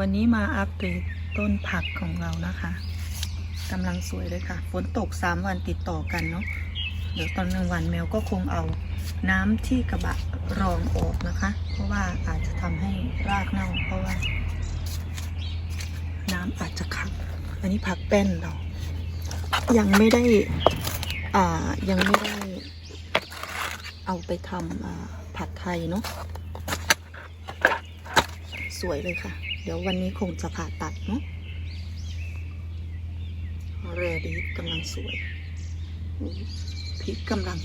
วันนี้มาอัปเดตต้นผักของเรานะคะกำลังสวยเลยค่ะฝนตก3วันติดต่อกันเนาะเดี๋ยวตอนกลางวันแมวก็คงเอาน้ำที่กระบะรองออกนะคะ เพราะว่าอาจจะทำให้รากเน่าเพราะว่า น้ำอาจจะขังอันนี้ผักแป้นเรา ยังไม่ได้อ่ายังไม่ได้ เอาไปทำผัดไทยเนาะสวยเลยค่ะ เดี๋ยววันนี้คงจะผ่าตัดเนาะแรดีกำลังสวยพริกกำลัง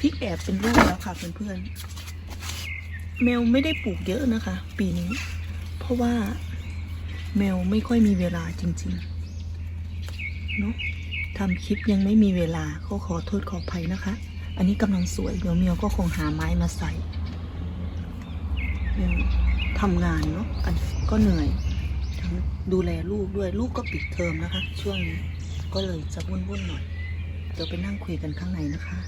พริกแอบเป็นลูกแล้วค่ะเพื่อนๆแมวไม่ได้ปลูกเยอะนะคะ ปีนี้ เพราะว่าแมวไม่ค่อยมีเวลาจริงๆเนาะทำคลิปยังไม่มีเวลาก็ขอโทษขออภัยนะคะ อันนี้กำลังสวย เดี๋ยวเมียวก็คงหาไม้มาใส่เมียว ทำงานเนาะอันก็เหนื่อยทั้งดูแลลูกด้วยลูกก็ปิดเทอมนะคะ ช่วงนี้ก็เลยจะวุ่นๆหน่อยเดี๋ยวไปนั่งคุยกันข้างในนะคะ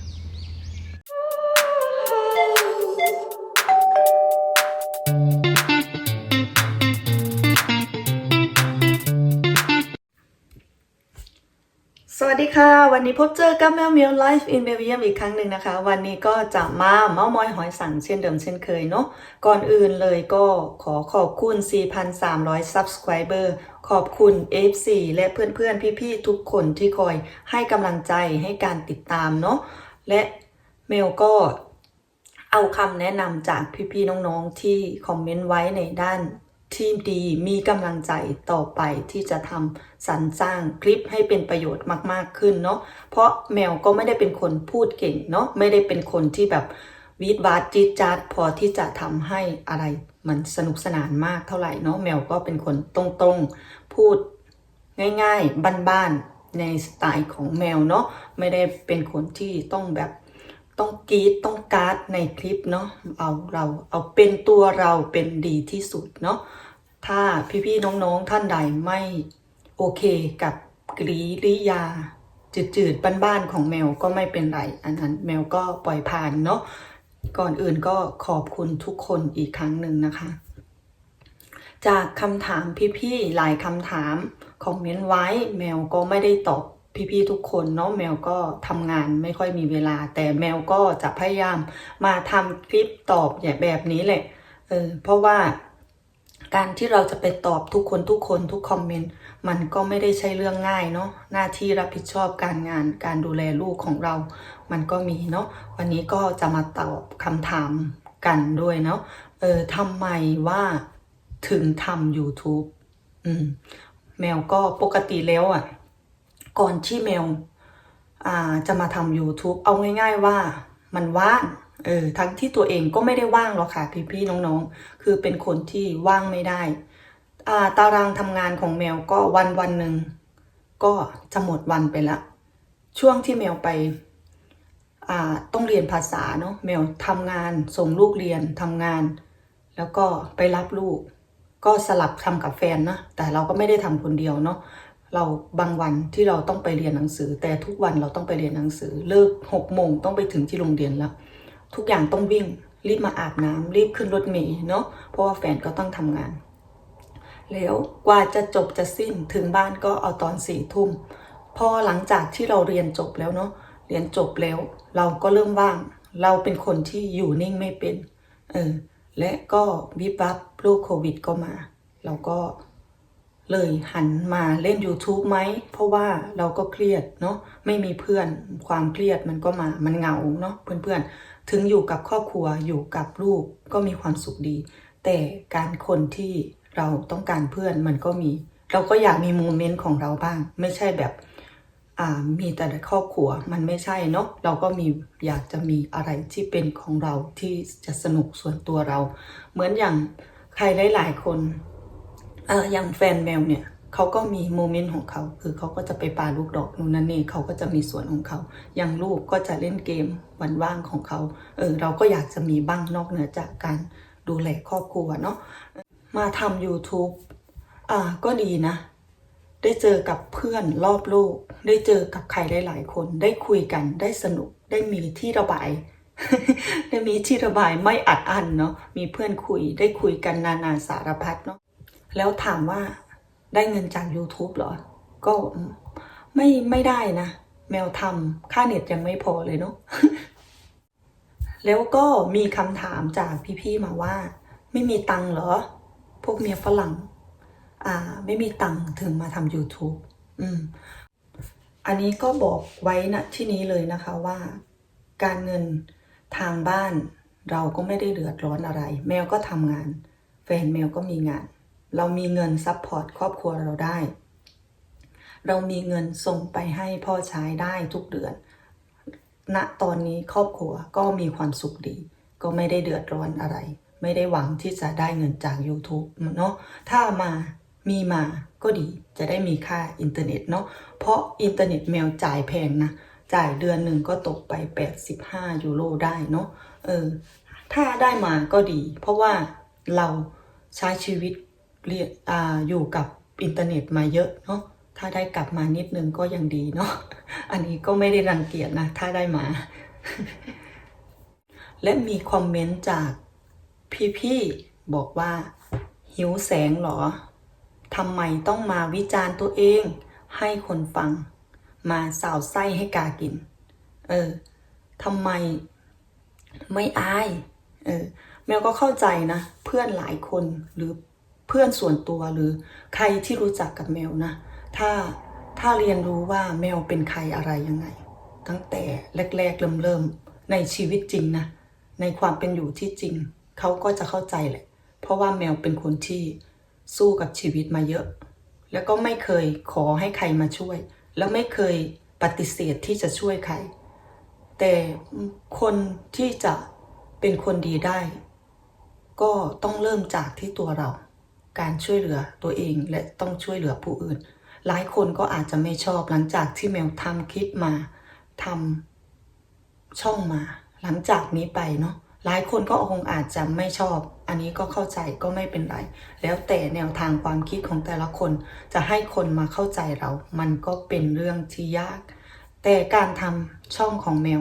วัสดีค่ะ วันนี้พบเจอกับแมวเมียวไลฟ์อินเบลเยียมอีกครั้งหนึ่งนะคะ วันนี้ก็จะมาเมามอยหอยสังเช่นเดิมเช่นเคยเนาะก่อนอื่นเลยก็ขอขอบคุณ 4,300 Subscriber ขอบคุณ FC และเพื่อนๆ พี่ๆ ทุกคนที่คอยให้กำลังใจให้การติดตามเนาะและเมลก็เอาคำแนะนำจากพี่ๆ น้องๆ ที่คอมเมนต์ไว้ในด้าน ทีมดีมีกำลังใจต่อไปที่จะทำสรรสร้างคลิปให้เป็นประโยชน์มาก ๆ ขึ้นเนาะเพราะแมวก็ไม่ได้เป็นคนพูดเก่งเนาะไม่ได้เป็นคนที่แบบวีดวาดจีดจาดพอที่จะทำให้อะไรมันสนุกสนานมากเท่าไหร่เนาะแมวก็เป็นคนตรงๆ พูดง่าย ๆ บ้านๆในสไตล์ของแมวเนาะไม่ได้เป็นคนที่ต้องแบบ ต้องกรีดต้องการ์ดในคลิปเนาะเอาเราเอาเป็นตัวเราเป็นดีที่สุดเนาะถ้าพี่ๆน้องๆท่านใดไม่โอเคกับกริริยา จืดๆบ้านๆของแมวก็ไม่เป็นไร อันนั้นแมวก็ปล่อยผ่านเนาะก่อนอื่นก็ขอบคุณทุกคนอีกครั้งหนึ่งนะคะ จากคำถามพี่ๆหลายคำถามคอมเมนต์ไว้แมวก็ไม่ได้ตอบ พี่ๆทุกคนเนาะแมวก็ทำงานไม่ค่อยมีเวลา แต่แมวก็จะพยายามมาทำคลิปตอบอย่างแบบนี้แหละเออเพราะว่าการที่เราจะไปตอบทุกคนทุกคนทุกคอมเมนต์มันก็ไม่ได้ใช่เรื่องง่ายเนาะหน้าที่รับผิดชอบการงานการดูแลลูกของเรา มันก็มีเนาะวันนี้ก็จะมาตอบคำถามกันด้วยเนาะเออทำไมว่าถึงทำ YouTube อืมแมวก็ปกติแล้วอะ ก่อนที่แมวจะมาทำ YouTube เอาง่าย ๆว่ามันว่างเออทั้งที่ตัวเองก็ไม่ได้ว่างหรอกค่ะพี่ๆน้องๆ คือเป็นคนที่ว่างไม่ได้าตารางทำงานของแมวก็วันวันหนึ่งก็จะหมดวันไปละ ช่วงที่แมวไปต้องเรียนภาษาเนาะแมวทำงานส่งลูกเรียนทำงาน แล้วก็ไปรับลูก ก็สลับทำกับแฟนนะแต่เราก็ไม่ได้ทำคนเดียวเนาะ เราบางวันที่เราต้องไปเรียนหนังสือ แต่ทุกวันเราต้องไปเรียนหนังสือ เลิกหกโมงต้องไปถึงที่โรงเรียนแล้ว ทุกอย่างต้องวิ่งรีบมาอาบน้ำรีบขึ้นรถเมล์เนาะเพราะว่าแฟนก็ต้องทำงาน แล้วกว่าจะจบจะสิ้นถึงบ้านก็เอาตอนสี่ทุ่มพอหลังจากที่เราเรียนจบแล้วเนาะเรียนจบแล้ว เราก็เริ่มว่าง เราเป็นคนที่อยู่นิ่งไม่เป็นเออและก็วิบวับโรคโควิดก็มา เราก็ เลยหันมาเล่น YouTube ไหม เพราะว่าเราก็เครียดเนาะไม่มีเพื่อนความเครียดมันก็มามันเหงาเนาะเพื่อนๆ ถึงอยู่กับครอบครัวอยู่กับลูกก็มีความสุขดี แต่การคนที่เราต้องการเพื่อนมันก็มี เราก็อยากมีโมเมนต์ของเราบ้าง ไม่ใช่แบบมีแต่ครอบครัวมันไม่ใช่เนาะเราก็มีอยากจะมีอะไรที่เป็นของเราที่จะสนุกส่วนตัวเรา เหมือนอย่างใครหลายๆคน เอออย่างแฟนแมวเนี่ยเขาก็มีโมเมนต์ของเขา คือเขาก็จะไปปาลูกดอกนู่นนั่นนี่เขาก็จะมีส่วนของเขาอย่างลูกก็จะเล่นเกมวันว่างของเขาเออเราก็อยากจะมีบ้างนอกเหนือจากการดูแลครอบครัวเนาะมาทำ YouTube อ่าก็ดีนะ ได้เจอกับเพื่อนรอบโลก ได้เจอกับใครหลายๆคน ได้คุยกันได้สนุกได้มีที่ระบายได้มีที่ระบายไม่อัดอั้นเนาะมีเพื่อนคุยได้คุยกันนานาสารพัดเนาะ แล้วถามว่าได้เงินจาก YouTube เหรอ ก็ไม่ไม่ได้นะ แมวทำค่าเน็ตยังไม่พอเลยเนาะแล้วก็มีคำถามจากพี่ๆมาว่า ไม่มีตังเหรอ พวกเมียฝรั่ง อ่า ไม่มีตังถึงมาทำ YouTube อืม อันนี้ก็บอกไว้นะที่นี้เลยนะคะว่า การเงินทางบ้านเราก็ไม่ได้เดือดร้อนอะไร แมวก็ทำงาน แฟนแมวก็มีงาน เรามีเงินซัพพอร์ตครอบครัวเราได้ เรามีเงินส่งไปให้พ่อใช้ได้ทุกเดือนณตอนนี้ครอบครัวก็มีความสุขดี ก็ไม่ได้เดือดร้อนอะไร ไม่ได้หวังที่จะได้เงินจาก YouTube เนาะถ้ามามีมาก็ดีจะได้มีค่าอินเทอร์เน็ตเนาะเพราะอินเทอร์เน็ตแมวจ่ายแพงนะ จ่ายเดือนหนึ่งก็ตกไป 85 ยูโรได้เนาะเออถ้าได้มาก็ดี เพราะว่าเราใช้ชีวิต เรียอ่าอยู่กับอินเทอร์เน็ตมาเยอะเนาะถ้าได้กลับมานิดนึงก็ยังดีเนาะอันนี้ก็ไม่ได้รังเกียจนะ ถ้าได้มา และมีคอมเมนต์จากพี่ๆบอกว่า หิวแสงเหรอทำไมต้องมาวิจารณ์ตัวเอง ให้คนฟัง มาสาวไส้ให้กากิน เออทำไมไม่อาย เออแมวก็เข้าใจนะ เพื่อนหลายคนหรือ เพื่อนส่วนตัวหรือใครที่รู้จักกับแมวนะ ถ้าถ้าเรียนรู้ว่าแมวเป็นใครอะไรยังไง ตั้งแต่แรก ๆ เริ่มเริ่มๆในชีวิตจริงนะ ในความเป็นอยู่ที่จริง เขาก็จะเข้าใจแหละ เพราะว่าแมวเป็นคนที่สู้กับชีวิตมาเยอะ แล้วก็ไม่เคยขอให้ใครมาช่วย แล้วไม่เคยปฏิเสธที่จะช่วยใคร แต่คนที่จะเป็นคนดีได้ ก็ต้องเริ่มจากที่ตัวเรา การช่วยเหลือตัวเองและต้องช่วยเหลือผู้อื่น หลายคนก็อาจจะไม่ชอบหลังจากที่แมวทำคลิปมาทำช่องมา หลังจากนี้ไปเนาะหลายคนก็คงอาจจะไม่ชอบ อันนี้ก็เข้าใจก็ไม่เป็นไร แล้วแต่แนวทางความคิดของแต่ละคนจะให้คนมาเข้าใจเรา มันก็เป็นเรื่องที่ยาก แต่การทำช่องของแมว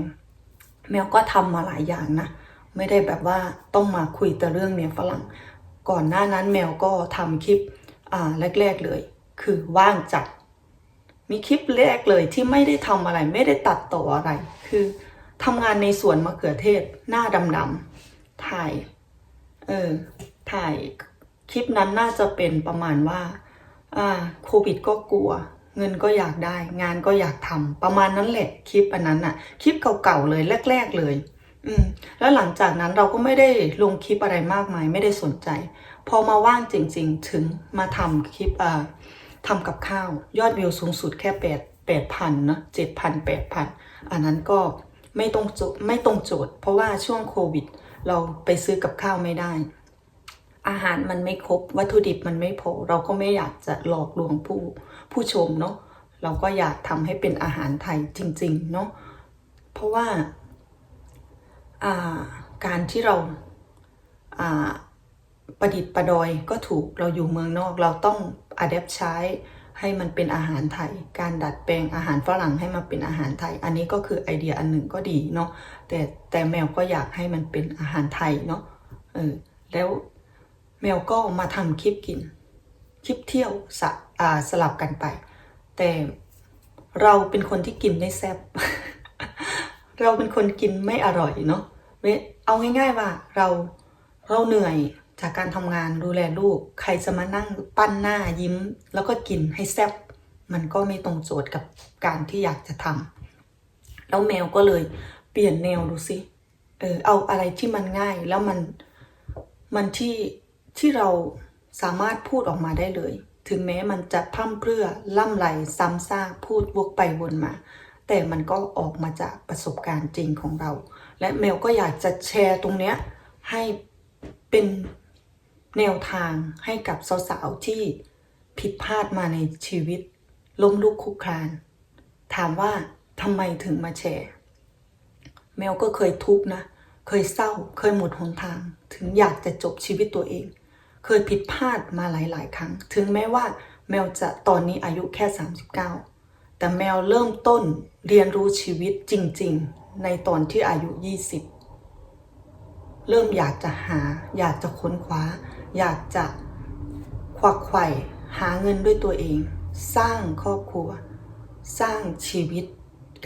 แมวก็ทำมาหลายอย่างนะ ไม่ได้แบบว่าต้องมาคุยแต่เรื่องเมียฝรั่ง ก่อนหน้านั้นแมวก็ทำคลิปแรก ๆเลย คือว่างจัด มีคลิปแรกเลยที่ไม่ได้ทำอะไรไม่ได้ตัดต่ออะไร คือทำงานในสวนมะเขือเทศหน้าดำๆถ่าย เออ ถ่ายคลิปนั้นน่าจะเป็นประมาณว่า อ่าโควิดก็กลัว เงินก็อยากได้ งานก็อยากทำประมาณนั้นแหละคลิปอันนั้นอะคลิปเก่าๆเลยแรก ๆเลย อืมแล้วหลังจากนั้นเราก็ไม่ได้ลงคลิปอะไรมากมาย ไม่ได้สนใจ พอมาว่างจริง ๆ ถึงมาทำคลิปอ่าทำกับข้าว ยอดวิวสูงสุดแค่แปดแปดพันเนาะเจ็ดพันแปดพันอันนั้นก็ไม่ตรงโจไม่ตรงโจทย์ เพราะว่าช่วงโควิด เราไปซื้อกับข้าวไม่ได้ อาหารมันไม่ครบ วัตถุดิบมันไม่พอ เราก็ไม่อยากจะหลอกลวงผู้ผู้ชมเนาะเราก็อยากทำให้เป็นอาหารไทยจริง ๆ เนาะเพราะว่า การที่เราประดิษฐ์ประดอยก็ถูกเราอยู่เมืองนอกเราต้องอัดแอปใช้ให้มันเป็นอาหารไทย การดัดแปลงอาหารฝรั่งให้มาเป็นอาหารไทย อันนี้ก็คือไอเดียอันหนึ่งก็ดีเนาะแต่แต่แมวก็อยากให้มันเป็นอาหารไทยเนาะเออแล้วแมวก็มาทำคลิปกิน คลิปเที่ยวสสลับกันไป แต่เราเป็นคนที่กินไม่แซ่บ เราเป็นคนกินไม่อร่อยเนาะเอาง่ายๆว่าเราเราเหนื่อยจากการทำงานดูแลลูก ใครจะมานั่งปั้นหน้ายิ้ม แล้วก็กินให้แซ่บมันก็ไม่ตรงโจทย์กับการที่อยากจะทำแล้วแมวก็เลยเปลี่ยนแนวดูสิเออเอาอะไรที่มันง่ายแล้วมันมันที่ที่เราสามารถพูดออกมาได้เลย ถึงแม้มันจะพร่ำเพรื่อล่ำไรซ้ำซากพูดวกไปวนมา แต่มันก็ออกมาจากประสบการณ์จริงของเรา และแมวก็อยากจะแชร์ตรงเนี้ยให้เป็นแนวทางให้กับสาวๆที่ผิดพลาดมาในชีวิต ล้มลุกคลุกคลาน ถามว่าทำไมถึงมาแชร์แมวก็เคยทุกข์นะ เคยเศร้า เคยหมดหนทาง ถึงอยากจะจบชีวิตตัวเอง เคยผิดพลาดมาหลาย ๆ ครั้ง ถึงแม้ว่าแมวจะตอนนี้อายุแค่ 39 แต่แมวเริ่มต้นเรียนรู้ชีวิตจริง ๆ ในตอนที่อายุ 20 เริ่มอยากจะหา อยากจะค้นคว้า อยากจะควักไข่หาเงินด้วยตัวเอง สร้างครอบครัว สร้างชีวิต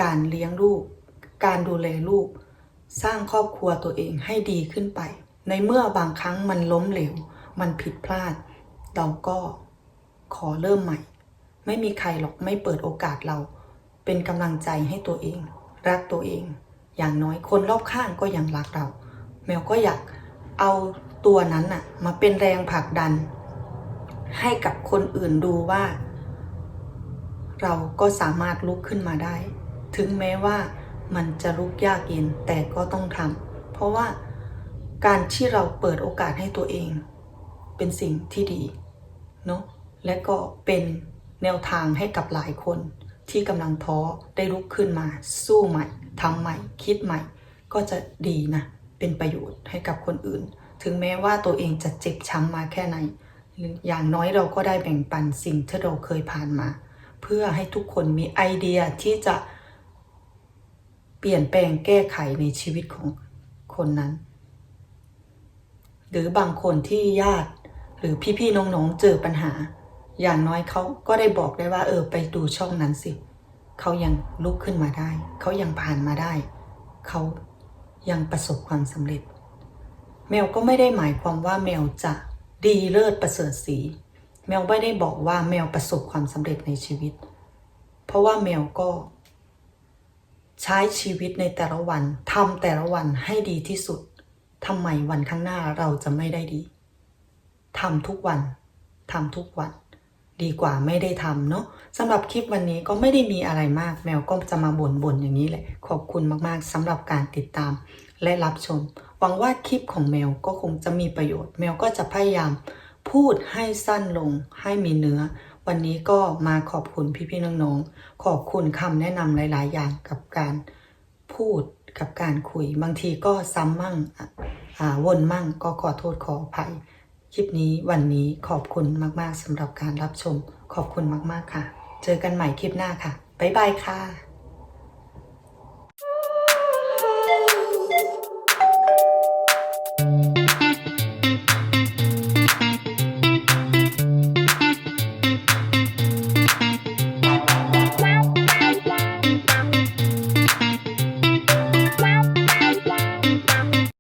การเลี้ยงลูก การดูแลลูก สร้างครอบครัวตัวเองให้ดีขึ้นไป ในเมื่อบางครั้งมันล้มเหลว มันผิดพลาด เราก็ขอเริ่มใหม่ ไม่มีใครหรอกไม่เปิดโอกาสเรา เป็นกำลังใจให้ตัวเอง รักตัวเอง อย่างน้อยคนรอบข้างก็ยังรักเรา แมวก็อยากเอาตัวนั้นน่ะ มาเป็นแรงผลักดัน ให้กับคนอื่นดูว่า เราก็สามารถลุกขึ้นมาได้ ถึงแม้ว่ามันจะลุกยากเย็นแต่ก็ต้องทำเพราะว่าการที่เราเปิดโอกาสให้ตัวเอง เป็นสิ่งที่ดีเนาะและก็เป็น แนวทางให้กับหลายคนที่กำลังท้อได้ลุกขึ้นมา สู้ใหม่ทำใหม่ คิดใหม่ ก็จะดีนะ เป็นประโยชน์ให้กับคนอื่น ถึงแม้ว่าตัวเองจะเจ็บช้ำมาแค่ไหนหรืออย่างน้อยเราก็ได้แบ่งปันสิ่งที่เราเคยผ่านมา เพื่อให้ทุกคนมีไอเดียที่จะเปลี่ยนแปลงแก้ไขในชีวิตของคนนั้น หรือบางคนที่ญาติหรือพี่ๆน้องๆเจอปัญหา อย่างน้อยเขาก็ได้บอกได้ว่า เออ ไปดูช่องนั้นสิ เขายังลุกขึ้นมาได้ เขายังผ่านมาได้ เขายังประสบความสำเร็จ แมวก็ไม่ได้หมายความว่าแมวจะดีเลิศประเสริฐสี แมวไม่ได้บอกว่าแมวประสบความสำเร็จในชีวิต เพราะว่าแมวก็ ใช้ชีวิตในแต่ละวันทำแต่ละวันให้ดีที่สุดทำไมวันข้างหน้าเราจะไม่ได้ดีทำทุกวันทำทุกวัน ดีกว่าไม่ได้ทำเนาะสำหรับคลิปวันนี้ก็ไม่ได้มีอะไรมาก แมวก็จะมาบ่นๆอย่างนี้แหละ ขอบคุณมากๆสำหรับการติดตามและรับชม หวังว่าคลิปของแมวก็คงจะมีประโยชน์ แมวก็จะพยายามพูดให้สั้นลงให้มีเนื้อ วันนี้ก็มาขอบคุณพี่ๆน้องๆขอบคุณคำแนะนำหลาย ๆ อย่างกับการพูดกับการคุย บางทีก็ซ้ำมั่งอ่าวนมั่งก็ขอโทษขออภัย คลิปนี้วันนี้ขอบคุณมาก ๆสำหรับการรับชม ขอบคุณมาก ๆ ค่ะ เจอกันใหม่คลิปหน้าค่ะ บ๊ายบายค่ะ